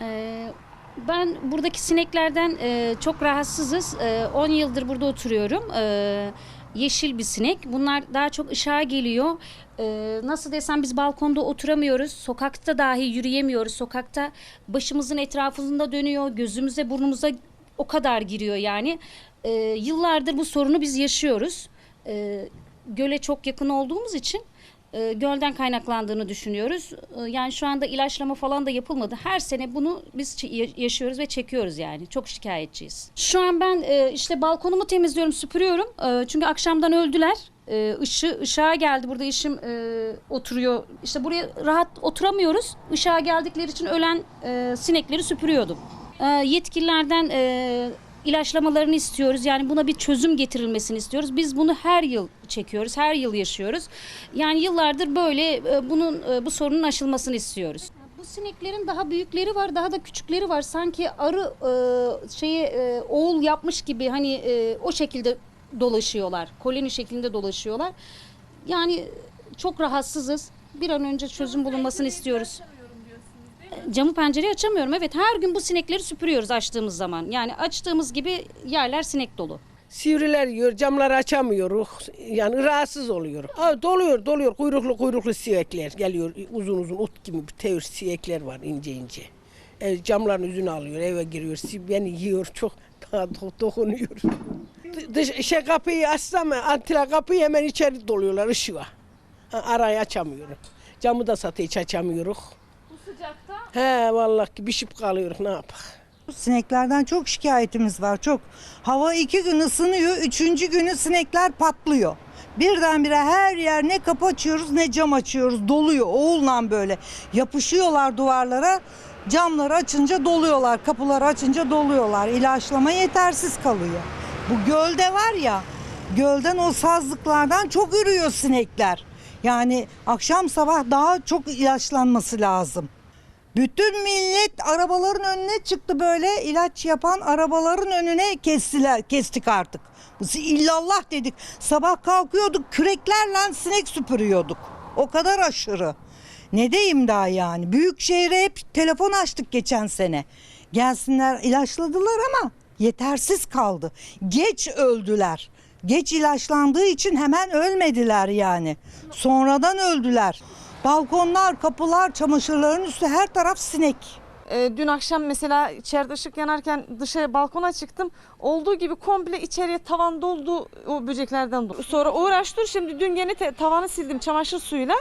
Ee, ben buradaki sineklerden e, çok rahatsızız. E, 10 yıldır burada oturuyorum. E, yeşil bir sinek. Bunlar daha çok ışığa geliyor. Nasıl desem biz balkonda oturamıyoruz. Sokakta dahi yürüyemiyoruz. Sokakta başımızın etrafında dönüyor. Gözümüze burnumuza o kadar giriyor yani. Yıllardır bu sorunu biz yaşıyoruz. Göle çok yakın olduğumuz için e, gölden kaynaklandığını düşünüyoruz. E, yani şu anda ilaçlama falan da yapılmadı. Her sene bunu biz yaşıyoruz ve çekiyoruz yani. Çok şikayetçiyiz. Şu an ben e, işte balkonumu temizliyorum, süpürüyorum. Çünkü akşamdan öldüler. E, ışı, ışığa geldi. Burada işim oturuyor. İşte buraya rahat oturamıyoruz. Işığa geldikleri için ölen sinekleri süpürüyordum. Yetkililerden ilaçlamalarını istiyoruz. Yani buna bir çözüm getirilmesini istiyoruz. Biz bunu her yıl çekiyoruz, her yıl yaşıyoruz. Yani yıllardır böyle e, bunun e, bu sorunun aşılmasını istiyoruz. Bu sineklerin daha büyükleri var, daha da küçükleri var. Sanki arı e, şeyi oğul yapmış gibi hani o şekilde dolaşıyorlar. Koloni şeklinde dolaşıyorlar. Yani çok rahatsızız. Bir an önce çözüm bulunmasını istiyoruz. Camı pencereyi açamıyorum. Evet her gün bu sinekleri süpürüyoruz açtığımız zaman. Yani açtığımız gibi yerler sinek dolu. Sivriler yiyor, camları açamıyoruz. Yani rahatsız oluyor. Ha, doluyor, doluyor. Kuyruklu kuyruklu sivekler geliyor. Uzun uzun ot gibi bir tevir sivekler var ince ince. E, camların yüzünü alıyor, eve giriyor. Beni yiyor, çok daha do- dokunuyor. Dış, şey kapıyı açsam, antila kapıyı hemen içeri doluyorlar ışığa. Arayı açamıyorum. Camı da satı hiç açamıyoruz. Bu sıcakta? He vallahi bişip kalıyoruz ne yapak. Sineklerden çok şikayetimiz var çok. Hava iki gün ısınıyor, üçüncü günü sinekler patlıyor. Birdenbire her yer ne kapı açıyoruz ne cam açıyoruz doluyor oğulla böyle. Yapışıyorlar duvarlara camları açınca doluyorlar kapıları açınca doluyorlar. İlaçlama yetersiz kalıyor. Bu gölde var ya gölden o sazlıklardan çok ürüyor sinekler. Yani akşam sabah daha çok ilaçlanması lazım. Bütün millet arabaların önüne çıktı böyle ilaç yapan arabaların önüne kestiler kestik artık. İllallah dedik. Sabah kalkıyorduk küreklerle sinek süpürüyorduk. O kadar aşırı. Ne diyeyim daha yani. Büyük şehre hep telefon açtık geçen sene. Gelsinler ilaçladılar ama yetersiz kaldı. Geç öldüler. Geç ilaçlandığı için hemen ölmediler yani. Sonradan öldüler. Balkonlar, kapılar, çamaşırların üstü her taraf sinek. Ee, dün akşam mesela içeride ışık yanarken dışarı balkona çıktım. Olduğu gibi komple içeriye tavan doldu o böceklerden doldu. Sonra uğraştır şimdi dün te- tavanı sildim çamaşır suyuyla.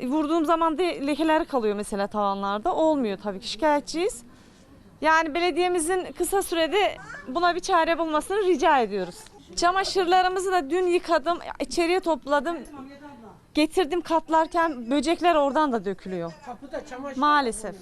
E, Vurduğum zaman da lekeler kalıyor mesela tavanlarda. Olmuyor tabii ki şikayetçiyiz. Yani belediyemizin kısa sürede buna bir çare bulmasını rica ediyoruz. Çamaşırlarımızı da dün yıkadım, içeriye topladım. Getirdim katlarken böcekler oradan da dökülüyor. Kapıda çamaşır Maalesef.